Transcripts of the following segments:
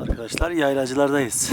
Arkadaşlar yaylacılardayız.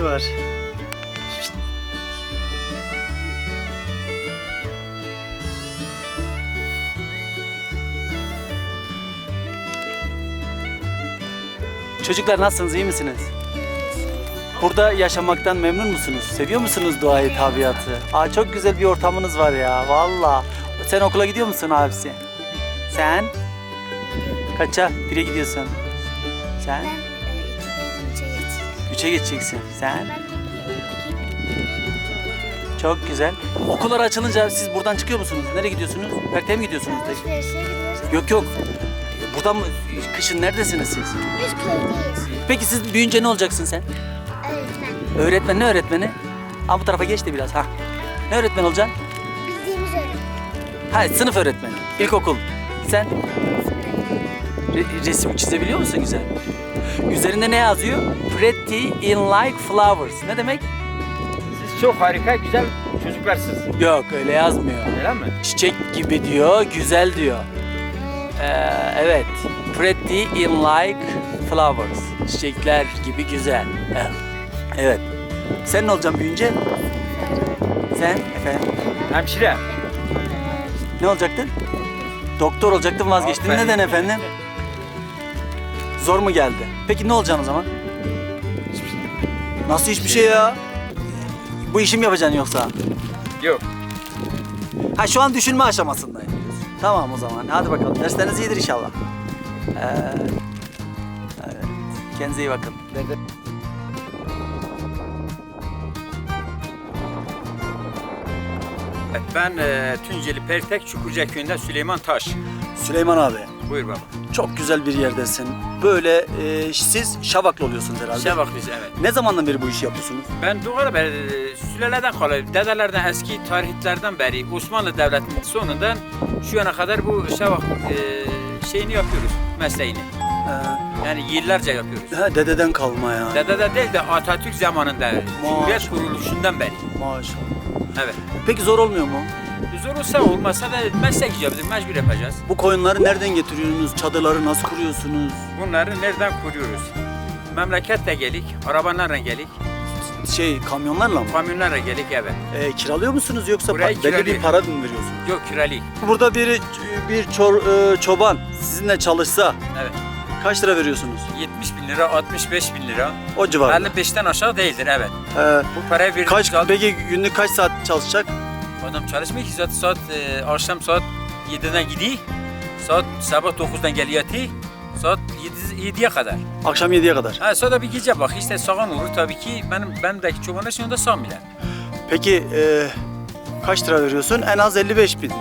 Kedi var. Çocuklar nasılsınız, iyi misiniz? Burada yaşamaktan memnun musunuz? Seviyor musunuz doğayı, tabiatı? Aa, çok güzel bir ortamınız var ya, valla. Sen okula gidiyor musun abisi? Sen? Kaça? Bire gidiyorsun. Sen? Ben Üçe geçeceksin. Sen? Çok güzel. Okullar açılınca siz buradan çıkıyor musunuz? Nereye gidiyorsunuz? Perte'ye mi gidiyorsunuz? alışverişe gidiyoruz. Yok yok. Buradan mı? Kışın neredesiniz siz? Biz köydeyiz. Peki siz büyüyünce ne olacaksın sen? Öğretmen. Öğretmen ne öğretmeni? Ha bu tarafa geç de biraz ha. Ne öğretmen olacaksın? Bildiğimiz öğretmen. Ha sınıf öğretmeni. İlkokul. Sen re- resim çizebiliyor musun güzel? Üzerinde ne yazıyor? Pretty in like flowers. Ne demek? Siz çok harika, güzel çocuklarsınız. Yok öyle yazmıyor. Öyle mi? Çiçek gibi diyor, güzel diyor. Ee, evet. Pretty in like flowers. Çiçekler gibi güzel. Evet. Sen ne olacaksın büyüyünce? Sen efendim Hemşire. ne olacaktın? Doktor olacaktın vazgeçtin. Aferin. Neden efendim? Zor mu geldi? Peki ne olacaksın o zaman? Nasıl hiçbir şey ya? Bu işi mi yapacaksın yoksa? Yok. Ha şu an düşünme aşamasındayım. Tamam o zaman. Hadi bakalım. Dersleriniz iyidir inşallah. Ee, evet. Kendinize iyi bakın. Evet, ben e, Tunceli Pertek Çukurca köyünden Süleyman Taş. Süleyman abi Buyur baba. çok güzel bir yerdesin. Böyle e, siz Şavaklı oluyorsunuz herhalde. Şevak biz evet. Ne zamandan beri bu işi yapıyorsunuz? Ben doğru beri e, sülaleden kalıp dedelerden eski tarihlerden beri Osmanlı Devleti'nin sonundan şu yana kadar bu Şevak e, şeyini yapıyoruz mesleğini. Ee, Yani yıllarca yapıyoruz. ha, dededen kalma ya. Dedede değil de Atatürk zamanında Cumhuriyet kuruluşundan beri. Maşallah. Evet. Peki zor olmuyor mu? Zor olsa olmasa da meslek icabıdır, mecbur yapacağız. Bu koyunları nereden getiriyorsunuz? Çadırları nasıl kuruyorsunuz? Bunları nereden kuruyoruz? Memlekette gelik, arabalarla gelik, Şey kamyonlarla mı? kamyonlarla gelik evet. E, kiralıyor musunuz yoksa Burayı pa- belli bir para mı veriyorsunuz? Yok kiralık. Burada biri bir çor- e, çoban sizinle çalışsa Evet. kaç lira veriyorsunuz? 70 bin lira, 65 bin lira. O civarında. 55'ten aşağı değildir evet. Ee, Bu parayı verdiğimiz kaç zaman peki günlük kaç saat çalışacak? Adam çalışmıyor ki zaten saat e, akşam saat 7'den gidiyor. Saat sabah 9'dan geliyor. Saat 7, 7'ye kadar. Akşam 7'ye kadar. Ha sonra bir gece bak işte sağan olur tabii ki benim benimdeki çobanlar şimdi de sağmıyorlar. Peki e, kaç lira veriyorsun? En az 55 bin.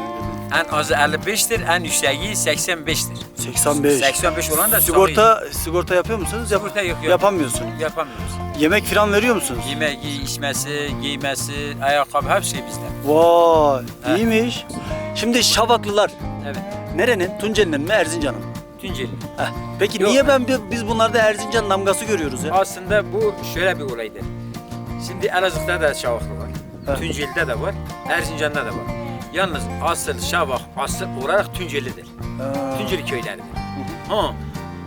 En azı 55'tir, en yükseği 85'tir. 85. 85 olan da Sigorta sigorta yapıyor musunuz? Yap- Sigorta yok, yok. Yapamıyorsunuz. yapamıyoruz. Yemek falan veriyor musunuz? Yemek, içmesi, giymesi, ayakkabı her şey bizde. Vay, Ha. iyiymiş. Şimdi Şavaklılar Evet. nerenin? Tunceli'nin mi Erzincan'ın mı? Tunceli. Heh. Peki Yok. niye ben biz bunlarda Erzincan damgası görüyoruz ya? Aslında bu şöyle bir olaydır. Şimdi Elazığ'da da Şavaklı var. Evet. Tunceli'de de var. Erzincan'da da var. Yalnız asıl Şavak, asıl olarak Tunceli'dir. Ha. Tunceli köyleridir. Ha,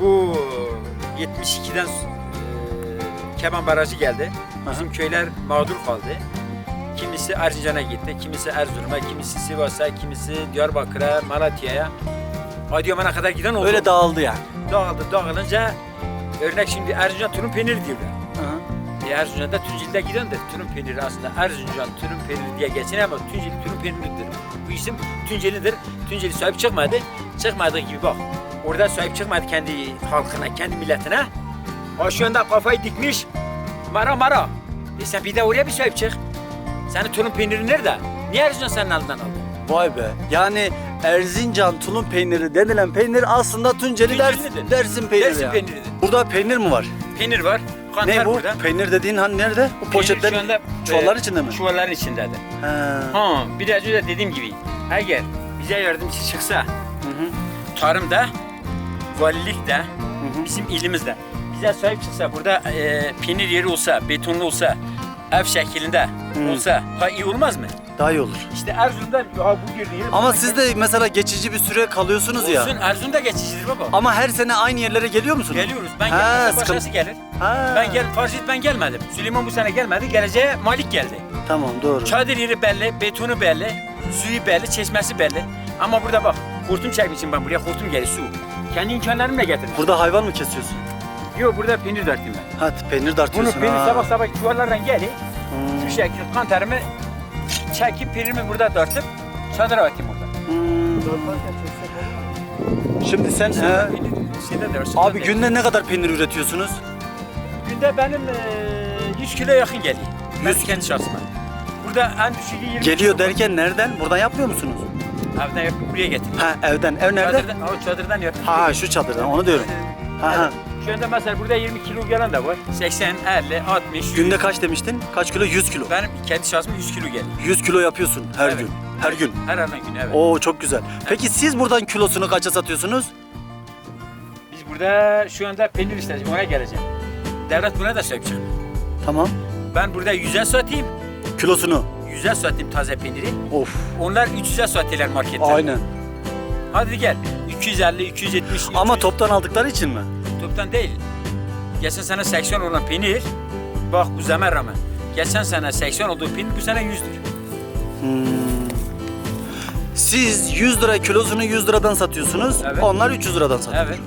bu 72'den e, Keban Barajı geldi. Bizim köyler mağdur kaldı. Kimisi Erzincan'a gitti, kimisi Erzurum'a, kimisi Sivas'a, kimisi Diyarbakır'a, Malatya'ya. Adıyaman'a kadar giden oldu. Öyle dağıldı yani. dağıldı. Dağılınca örnek şimdi Erzincan tulum peyniri diyorlar. Hı. E, Erzincan'da Tunceli'de gidendir. Tulum peyniri aslında Erzincan tulum peyniri diye geçiniyor ama Tunceli tulum peyniridir. Bu isim Tunceli'dir. Tunceli sahip çıkmadı. Çıkmadığı gibi bak. Orada sahip çıkmadı kendi halkına, kendi milletine. O şu anda kafayı dikmiş. Mara mara. E sen bir de oraya bir sahip çık. Senin tulum peyniri nerede? Niye Erzincan senin elinden aldı? Vay be. Yani Erzincan tulum peyniri denilen peynir aslında Tunceli Ders, Tunceli'dir. Peyniri Dersin ya. peyniridir. Burada peynir mi var? Peynir var. Kantar ne bu? burada. Peynir dediğin hani nerede? Bu Peynir şu poşetlerin anda, çuvalların e, içinde mi? Çuvalların içindedir. He. Ha, biraz önce dediğim gibi eğer bize yardımcı çıksa Hı hı. tarımda, valilikte, hı. bizim ilimizde bize sahip çıksa burada e, peynir yeri olsa, betonlu olsa, ev şeklinde olsa ha iyi olmaz mı? Daha iyi olur. İşte Erzurum'da ha, bu girdi yeri. Ama siz de mesela geçici bir süre kalıyorsunuz ya. Olsun Erzurum'da geçicidir baba. Ama her sene aynı yerlere geliyor musunuz? Geliyoruz. Ben Ha, gelmezse sıkıntı- başkası gelir. Ha. Ben gel, farz et ben gelmedim. Süleyman bu sene gelmedi. Geleceğe Malik geldi. Tamam doğru. Çadır yeri belli, betonu belli, suyu belli, çeşmesi belli. Ama burada bak, hortum çekmişim ben buraya, hortum geliyor su. Kendi imkanlarımla getirdim. Burada hayvan mı kesiyorsun? Yok burada peynir dörttüm ben. Ha peynir Bunu dartıyorsun peynir ha. sabah sabah çuvallardan geliyor. Hmm. Şu şekilde kantarımı çekip peynirimi burada dörttüm. Çadıra atayım burada. Hmm. Şimdi sen şeyde dörsün. abi günde ne kadar peynir üretiyorsunuz? Günde benim eee, 100 kilo yakın geliyor. 100 100 kendi şahsıma. Burada en düşüğü 20 Geliyor kilo. derken nereden? Buradan yapmıyor musunuz? Evden yapıp buraya getirdim. Ha evden. Ev nerede? Çadırdan, o çadırdan yapıp. Ha, şu çadırdan onu diyorum. Ha ha. Şu anda mesela burada 20 kilo gelen de var. 80, 50, 60, 100. Günde kaç demiştin? Kaç kilo? 100 kilo. Benim kendi şahsıma 100 kilo geliyor. 100 kilo yapıyorsun her Evet. gün. Her gün. Her andan gün evet. Oo çok güzel. Peki siz buradan kilosunu kaça satıyorsunuz? Biz burada şu anda peynir işleriz. Ona geleceğim. Devlet buna da sahip çıkıyor. Tamam. Ben burada 100'e satayım. Kilosunu. 100'e satayım taze peyniri. Of. Onlar 300'e satıyorlar markette. Aynen. Hadi gel. 250, 270, Ama 300. toptan aldıkları için mi? Toptan değil. Geçen sene 80 olan peynir, bak bu zaman rağmen. Geçen sene 80 olduğu peynir bu sene 100'dür. Hmm. Siz 100 lira kilosunu 100 liradan satıyorsunuz. Evet. Onlar 300 liradan satıyor. Evet.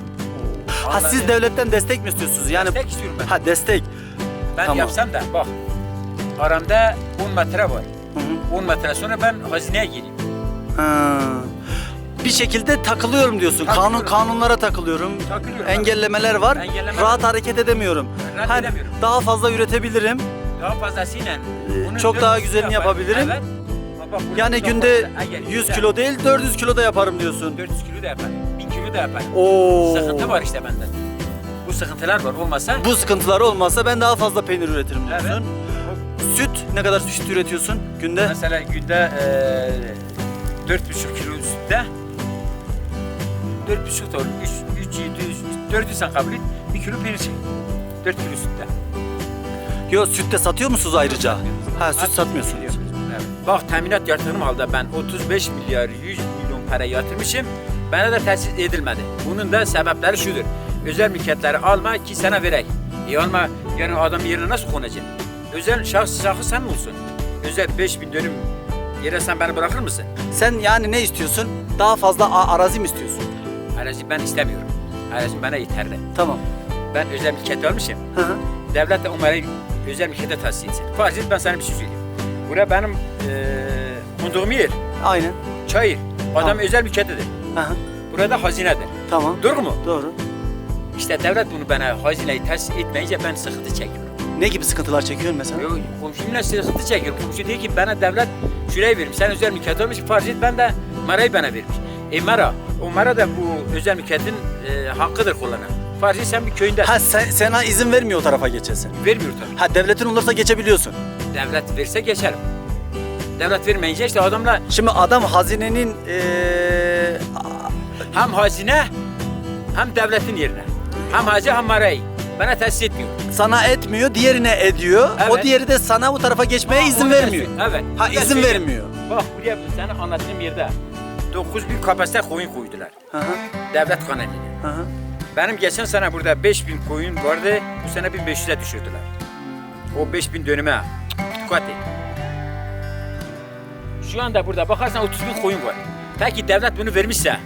Ha siz devletten destek mi istiyorsunuz? Yani Destek istiyorum ben. ha destek. Ben Tamam. yapsam da bak. Aramda 10 metre var. Hı hı. 10 metre sonra ben hazineye gireyim. Ha. Bir şekilde takılıyorum diyorsun. Kanun Takılıyorum. kanunlara takılıyorum. Takılıyorum. Engellemeler var. Engellemeler- Rahat hareket edemiyorum. Rahat Ha, edemiyorum. Daha fazla üretebilirim. Daha fazlasıyla. Ee, bunun çok daha güzelini yapar. yapabilirim. Evet. Burada Yani günde fazla- Eğer 100 günde kilo değil 400 kilo da yaparım diyorsun. 400 kilo da yaparım. 1000 kilo da yaparım. Oo. Sıkıntı var işte bende. Bu sıkıntılar var. Olmasa Bu sıkıntılar olmasa ben daha fazla peynir üretirim Evet. diyorsun. Süt ne kadar süt üretiyorsun günde? mesela günde eee 4,5 kilo sütte 4,5 da olur. 3, 3, 700, 400 sen kabul et. 1 kilo çek. 4 kilo sütte. Yo süt de satıyor musunuz ayrıca? Ha süt satmıyorsunuz. Evet. Bak teminat yatırım halde ben 35 milyar 100 milyon para yatırmışım. Bana da tesis edilmedi. Bunun da sebepleri şudur. Özel mülkiyetleri alma ki sana verek. E alma yani adam yerine nasıl konacaksın? Özel şahs şahıs sen olsun? Özel 5000 dönüm yere sen beni bırakır mısın? Sen yani ne istiyorsun? Daha fazla arazi mi istiyorsun? Arazi ben istemiyorum. Arazi bana yeterli. Tamam. Ben özel mülkiyet almışım. Hı hı. Devlet de onlara özel mülkiyete tahsis etsin. Farz et ben sana bir şey söyleyeyim. Buraya benim eee konduğum yer. Aynen. Çayır. Adam Tamam. özel mülkiyetedir. Hı hı. Burada hazinedir. Tamam. Doğru mu? Doğru. İşte devlet bunu bana hazineyi tahsis etmeyince ben sıkıntı çekiyorum. Ne gibi sıkıntılar çekiyorsun mesela? Yo, Komşumla sıkıntı çekiyorum. Komşu diyor ki bana devlet şurayı vermiş. Sen özel mülkiyet olmuş. Farz et ben de marayı bana vermiş. E mara. O mara da bu özel mülkiyetin e, hakkıdır kullanan. Farz et sen bir köyünde. Ha sen, sana izin vermiyor o tarafa geçesin. Vermiyor tabii. Ha devletin olursa geçebiliyorsun. Devlet verse geçerim. Devlet vermeyince işte adamla Şimdi adam hazinenin eee, hem hazine hem devletin yerine. Hem hazine hem marayı. Bana tahsis etmiyor. sana etmiyor, diğerine ediyor. O Evet. diğeri de sana bu tarafa geçmeye Ama izin vermiyor. Evet. Ha izin vermiyor. Bak buraya sana anlattığım yerde 9000 kapasite koyun koydular. Hı hı. Devlet kanalıyla. Hı hı. Benim geçen sene burada 5000 koyun vardı. Bu sene 1500'e düşürdüler. O 5000 dönüme dikkat et. Şu anda burada bakarsan 30 bin koyun var. Peki devlet bunu vermişse,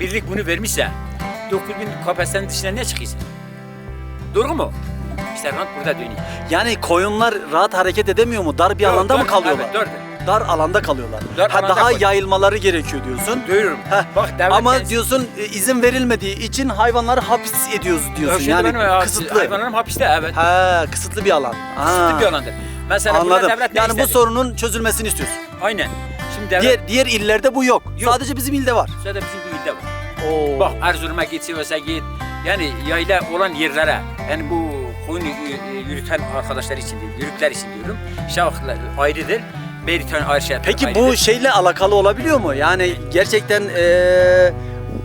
birlik bunu vermişse 9000 kapasitenin dışına ne çıkıyorsun? Doğru mu? İşte rant burada dönüyor. Yani koyunlar rahat hareket edemiyor mu? Dar bir Yok, alanda mı kalıyorlar? Evet, doğru. Dar alanda kalıyorlar. Dar ha, alanda daha kalıyor. yayılmaları gerekiyor diyorsun. Duyuyorum. Heh, Bak devlet Ama diyorsun e, izin verilmediği için hayvanları hapis ediyoruz diyorsun. Şimdi yani benim kısıtlı. hayvanlarım hapiste evet. Ha, kısıtlı bir alan. Ha. Kısıtlı bir alandır. Mesela Anladım. devlet ne Yani bu istedi? sorunun çözülmesini istiyorsun. Aynen. Şimdi devlet Diğer diğer illerde bu yok. Yok. Sadece bizim ilde var. Sadece bizim bu ilde var. Oo. Bak Erzurum'a git, Sivas'a git. Yani yayla olan yerlere, yani bu koyun y- y- yürüten arkadaşlar için değil, yürükler için diyorum. Şavaklar ayrıdır, Beritan ayrı şeyler Peki bu şeyle alakalı olabiliyor mu? Yani gerçekten eee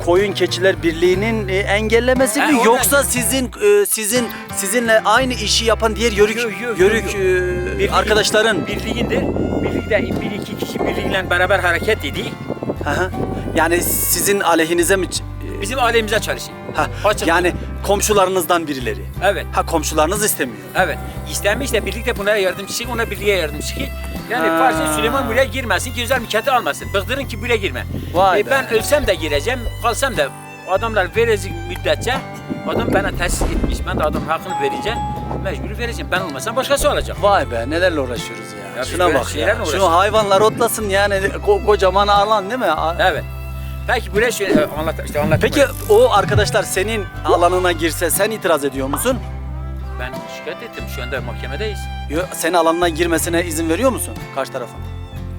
Koyun Keçiler Birliği'nin e, engellemesi Ha, mi oradan- yoksa sizin e, sizin sizinle aynı işi yapan diğer yörük Yok, yok, yok, yörük yok. e, Birliğin- arkadaşların birliğindir. Birlikte bir iki kişi birliğiyle beraber hareket ediyor. Hı hı. yani sizin aleyhinize mi ç- e, Bizim aleyhimize çalışıyor. ha, Açık. yani komşularınızdan birileri. Evet, Ha komşularınız istemiyor. evet. İstenmiş de birlikte bunlara yardım çıkıyor, ona birliğe yardım çıkıyor. Yani Ha. farz et Süleyman buraya girmesin ki özel mülkiyeti almasın. Bıktırın ki buraya girme. Vay E, be. ben ölsem de gireceğim, kalsam da adamlar verecek müddetçe adam bana tesis etmiş. Ben de adamın hakkını vereceğim. Mecbur vereceğim. Ben olmasam başkası olacak. Vay be nelerle uğraşıyoruz ya. Ya biz Şuna böyle bak ya. şeylerle Şu uğraşıyoruz. hayvanlar otlasın yani ko- kocaman alan değil mi? A- Evet. Peki buraya şöyle e, anlat, işte anlatayım. Peki o arkadaşlar senin alanına girse sen itiraz ediyor musun? Ben şikayet ettim. Şu anda mahkemedeyiz. Yo, senin alanına girmesine izin veriyor musun karşı tarafa?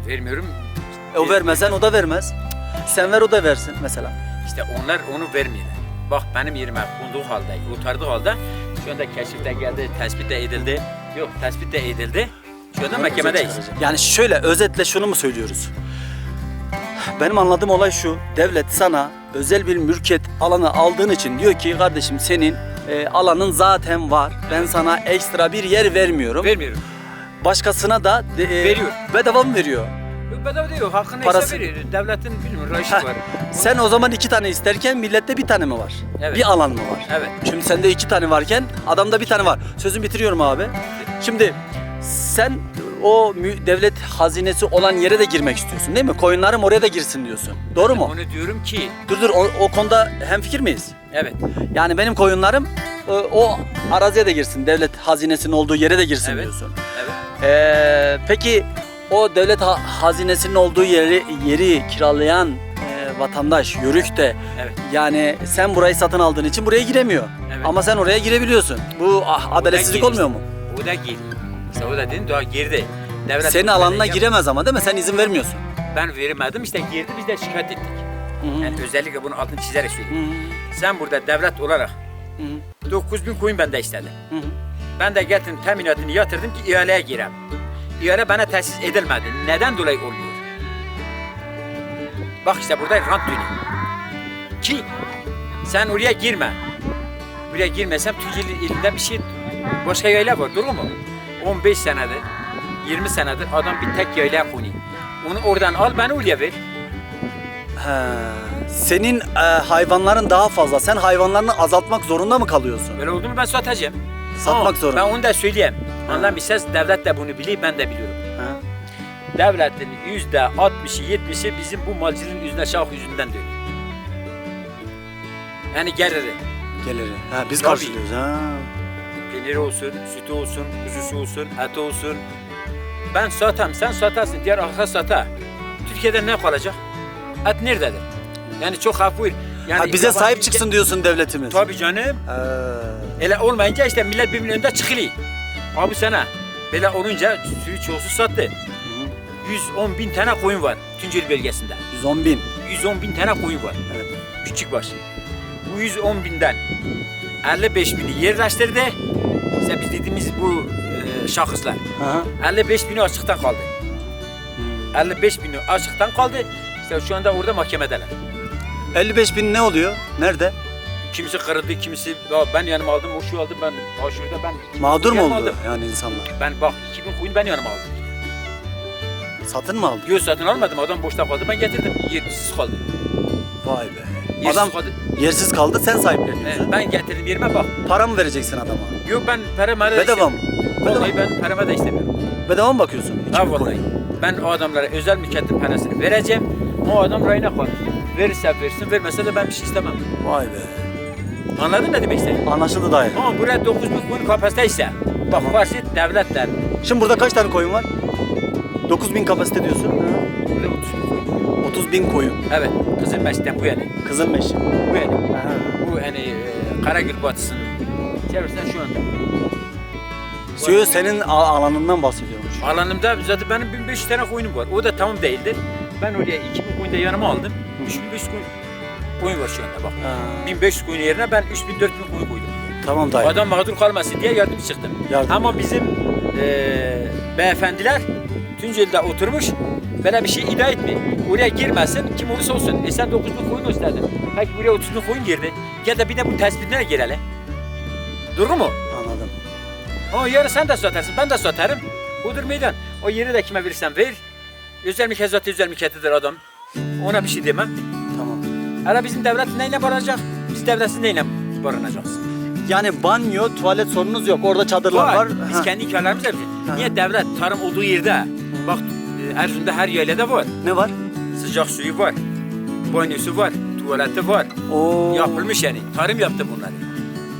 Vermiyorum. E, o vermesen o da vermez. Sen ver o da versin mesela. İşte onlar onu vermiyorlar. Bak benim yerime konduğu halde, kurtardığı halde şu anda keşif de geldi, tespit de edildi. Yok tespit de edildi. Şu anda mahkemedeyiz. Yani şöyle özetle şunu mu söylüyoruz? Benim anladığım olay şu. Devlet sana özel bir mülkiyet alanı aldığın için diyor ki kardeşim senin e, alanın zaten var. Ben sana ekstra bir yer vermiyorum. Vermiyorum. Başkasına da de- e, Veriyor. bedava mı veriyor? Yok bedava değil, hakkını Parası- veriyor. Devletin bilmiyorum, rayışı Heh, var. Sen o zaman iki tane isterken millette bir tane mi var? Evet. Bir alan mı var? Evet. Şimdi sende iki tane varken adamda bir tane var. Sözümü bitiriyorum abi. Şimdi sen o devlet hazinesi olan yere de girmek istiyorsun değil mi? Koyunlarım oraya da girsin diyorsun. Doğru mu? Onu diyorum ki, Dur dur o, o konuda hemfikir miyiz? evet, Yani benim koyunlarım o, o araziye de girsin. Devlet hazinesinin olduğu yere de girsin Evet. diyorsun. evet. Ee, peki o devlet ha- hazinesinin olduğu yeri yeri kiralayan e, vatandaş, yörük de Evet. yani sen burayı satın aldığın için buraya giremiyor. Evet. Ama sen oraya girebiliyorsun. Bu ah, adaletsizlik olmuyor mu? O da geri. İşte o da dedim daha geride. Devlet Senin alanına giremez ama değil mi? Sen izin vermiyorsun. Ben vermedim işte girdi biz de şikayet ettik. Yani özellikle bunu altını çizerek söyleyeyim. Sen burada devlet olarak 9000 koyun bende istedi. Ben de getirdim teminatını yatırdım ki ihaleye girem. İhale bana tesis edilmedi. Neden dolayı oluyor? Bak işte burada rant dönüyor. Ki sen oraya girme. Buraya girmesem Tunceli ilinde bir şey başka yayla var doğru mu? 15 senedir 20 senedir adam bir tek yaylaya konuyor. Onu oradan al beni oraya ver. He. Senin e, hayvanların daha fazla. Sen hayvanlarını azaltmak zorunda mı kalıyorsun? Böyle oldu mu ben satacağım. Satmak Ama zorunda. Ben onu da söyleyeyim. Anlam ses devlet de bunu biliyor ben de biliyorum. Ha. Devletin yüzde 60'ı 70'i bizim bu malcının yüzüne şah yüzünden dönüyor. Yani geliri. Geliri. Ha, biz Tabii. karşılıyoruz. Ha. Peyniri olsun, sütü olsun, kuzusu olsun, eti olsun. Ben satam, sen satarsın, diğer arka sata. Türkiye'de ne kalacak? Et nerededir? Yani çok hafif. Yani ha, bize sahip ülke- çıksın diyorsun devletimiz. Tabii canım. He. Öyle olmayınca işte millet birbirinin önünde çıkılıyor. Abi sana böyle olunca suyu çoğusu sattı. 110 bin tane koyun var Tunceli bölgesinde. 110 bin. 110 bin tane koyun var. Evet. Küçük baş. Bu 110 binden 55 bini yerleştirdi. İşte biz dediğimiz bu e, şahıslar. Aha. 55 bini açıktan kaldı. Hmm. 55 bini açıktan kaldı. İşte şu anda orada mahkemedeler. 55 bin ne oluyor? Nerede? Kimisi kırıldı, kimisi ya ben yanıma aldım, o şu aldı, ben ha şurada ben Mağdur mu oldu aldım. yani insanlar? Ben bak 2000 koyun ben yanıma aldım. Satın mı aldı? Göz satın almadım. Adam boşta kaldı. Ben getirdim. Yersiz kaldı. Vay be. Yersiz Adam kaldı. yersiz kaldı sen Evet, sahipleniyorsun. ben getirdim yerime bak. Para mı vereceksin adama? Yok ben paramı da Bedava mı? Vallahi ben paramı da istemiyorum. Bedava mı bakıyorsun? İki Ha bin vallahi. Ben o adamlara özel mülkiyetin parasını vereceğim. O adam rayına kalır. Verirse versin, vermese de ben bir şey istemem. Vay be. Anladın ne demek istediğimi? Anlaşıldı dayı. Ama buraya 9 bin koyun kapasite ise, bak varsa devletler. Şimdi burada kaç tane koyun var? 9000 bin kapasite diyorsun. Burada 30 bin koyun. 30 bin koyun. Evet, Kızılmeş'ten bu yani. Kızıl meşe. Bu yani. Bu yani e, Karagül Batısı'nın çevresinden şu anda. Suyu senin al- alanından bahsediyormuş. Alanımda zaten benim 1500 tane koyunum var. O da tamam değildir. Ben oraya 2000 koyun da yanıma aldım. 3500 koyun, koyun var şu anda bak. Ha, 1500 koyun yerine ben 3000 4000 koyun koydum. tamam dayı. Adam mağdur kalmasın diye yardım çıktım. Yardım. Ama bizim eee beyefendiler Tunceli'de oturmuş böyle bir şey iddia etmiyor. Oraya girmesin kim olursa olsun. E sen 9000 koyun istedin. Peki buraya 30 bin koyun girdi. Gel de bir de bu tespitine gir hele. Doğru mu? Anladım. O yarı sen de satarsın, ben de satarım. Budur meydan. O yeri de kime verirsen ver. Özel mülkiyet zaten özel mülkiyetidir adam. Ona bir şey demem. Tamam. Hala bizim devlet neyle barınacak? Biz devletsiz neyle barınacağız? Yani banyo, tuvalet sorunuz yok. Orada çadırlar var. Biz Ha. kendi. Ha. Niye devlet tarım olduğu yerde? Bak Erzurum'da her yaylada var. Ne var? Sıcak suyu var. Banyosu var. Tuvaleti var. Oo. Yapılmış yani. Tarım yaptı bunları.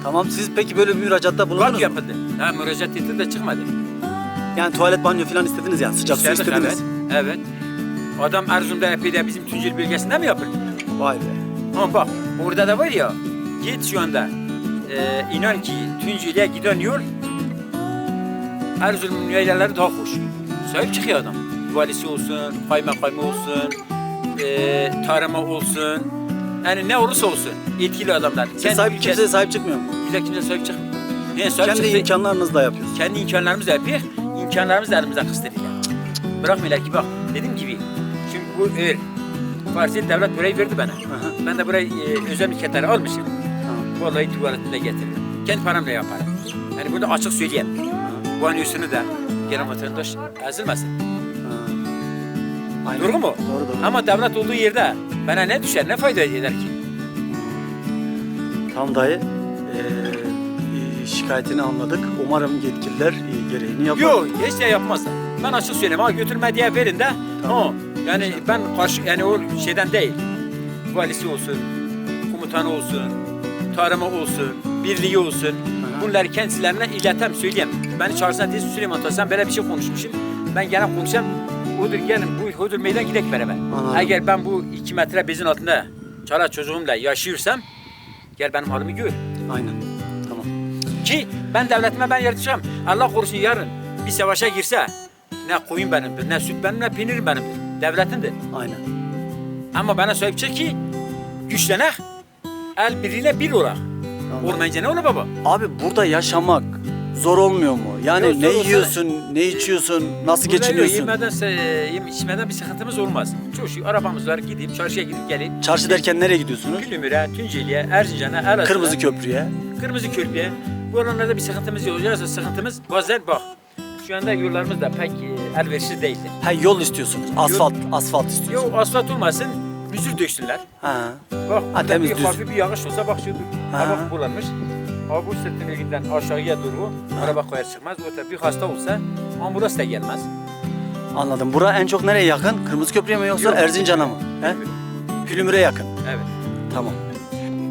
Tamam siz peki böyle bir müracaatta bulundunuz Bak mu? yapıldı. Ha müracaat etti de çıkmadı. Yani tuvalet, banyo falan istediniz ya. Sıcak su İstedik, istediniz. Evet. evet. Adam Erzurum'da epey de bizim Tunceli bölgesinde mi yapıldı? Vay be. Ama bak orada da var ya git şu anda e, inan ki Tunceli'ye giden yol Erzurum'un yaylaları daha hoş. Sahip çıkıyor adam. Valisi olsun, kaymakamı olsun, e, tarama olsun. Yani ne olursa olsun etkili adamlar. Siz sahip, ülkesi- kimseye sahip çıkmıyor mu? Bize kimse sahip çıkmıyor. Ne sahip Kendi çıktı? imkanlarınızla yapıyorsunuz. kendi imkanlarımızla yapıyor. İmkanlarımızı elimizden kıstırıyor. Bırakmıyorlar ki bak dediğim gibi. Şimdi bu eğer Farsi devlet burayı verdi bana. Aha. Ben de burayı e, özel mülkiyetleri almışım. Tamam. Vallahi tuvaletini de getiririm. Kendi paramla yaparım. Yani bunu açık söyleyeyim. Banyosunu da gelen vatandaş ezilmesin. Aynen. Doğru mu? Doğru doğru. Ama devlet olduğu yerde bana ne düşer, ne fayda eder ki? Tamam dayı. E, şikayetini anladık. Umarım yetkililer e, gereğini yapar. Yok, hiç de yapmazlar. Ben açık söyleyeyim. Ha götürme diye verin de. Tamam. Ha, yani ben karşı, yani o şeyden değil. Valisi olsun, komutanı olsun, tarıma olsun, birliği olsun. Aha. Bunları kendilerine iletem söyleyeyim. Beni çağırsana diye Süleyman Taş, sen böyle bir şey konuşmuşum. Ben gene konuşayım. Odur gelin bu Hudur meydan gidek beraber. Anladım. Eğer ben bu iki metre bezin altında çara çocuğumla yaşıyorsam gel benim halimi gör. Aynen. Tamam. Ki ben devletime ben yaratıcağım. Allah korusun yarın bir savaşa girse Ne koyun benimdir, ne süt benim, ne peynir benimdir. Devletindir. Aynen. Ama bana sahip çık ki güçlenek, el biriyle bir olak. Olmayınca ne olur baba? Abi burada yaşamak zor olmuyor mu? Yani Yok, zor ne olsa- yiyorsun, ne içiyorsun, nasıl Burada yok, geçiniyorsun? Yemeden, se- yem, içmeden bir sıkıntımız olmaz. Çok şükür arabamız var, gidip çarşıya gidip gelip. Çarşı derken nereye gidiyorsunuz? Gülümüre, Tunceli'ye, Erzincan'a, Elazığ'a. Kırmızı Köprü'ye. Kırmızı Köprü'ye. Bu alanlarda bir sıkıntımız yok. Yoksa sıkıntımız bazen bak. Şu anda yollarımız da pek e, elverişli değildir. Ha yol istiyorsunuz. Asfalt, asfalt istiyorsunuz. Yok asfalt olmasın, müzür döksünler. Ha. Bak burada temiz, bir düz. hafif bir yağış olsa bak şurada Ha. hava bulanmış. Ama bu sırtın elinden aşağıya doğru araba koyar çıkmaz. Orada bir hasta olsa ambulans da gelmez. Anladım. Bura en çok nereye yakın? Kırmızı Köprü'ye mi yoksa Yok. Erzincan'a mı? He? Hülümür'e yakın. Evet. Tamam.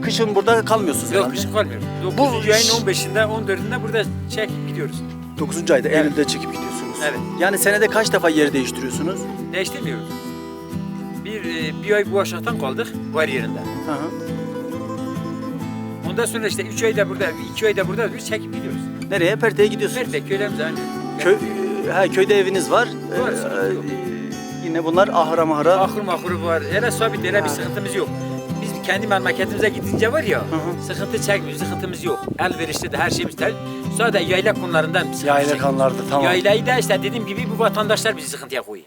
Kışın burada kalmıyorsunuz Yok herhalde. kışın kalmıyor. Bu 9. ayın iş- 15'inde 14'ünde burada çekip gidiyoruz. 9. ayda Evet. Eylül'de çekip gidiyorsunuz. Evet. Yani senede kaç defa yer değiştiriyorsunuz? Değiştirmiyoruz. Bir, e, bir ay bu aşağıdan kaldık var yerinde. Hı hı. Ondan sonra işte 3 ayda burada, 2 ayda burada bir çekip gidiyoruz. Nereye? Perte'ye gidiyorsunuz. Nerede köylerimiz aynı. Köy, ha, köyde eviniz var. Var, Ee, sıkıntı yok. e, yine bunlar ahıra mahıra. Ahır mahuru var. Hele sabit hele bir sıkıntımız yok. Biz kendi memleketimize gidince var ya, hı. sıkıntı çekmiyoruz, sıkıntımız yok. Elverişli de her şeyimiz tel. Sadece yayla konularından bir sıkıntı Yayla çekiyoruz. kanlardı tamam. Yaylayı da işte dediğim gibi bu vatandaşlar bizi sıkıntıya koyuyor.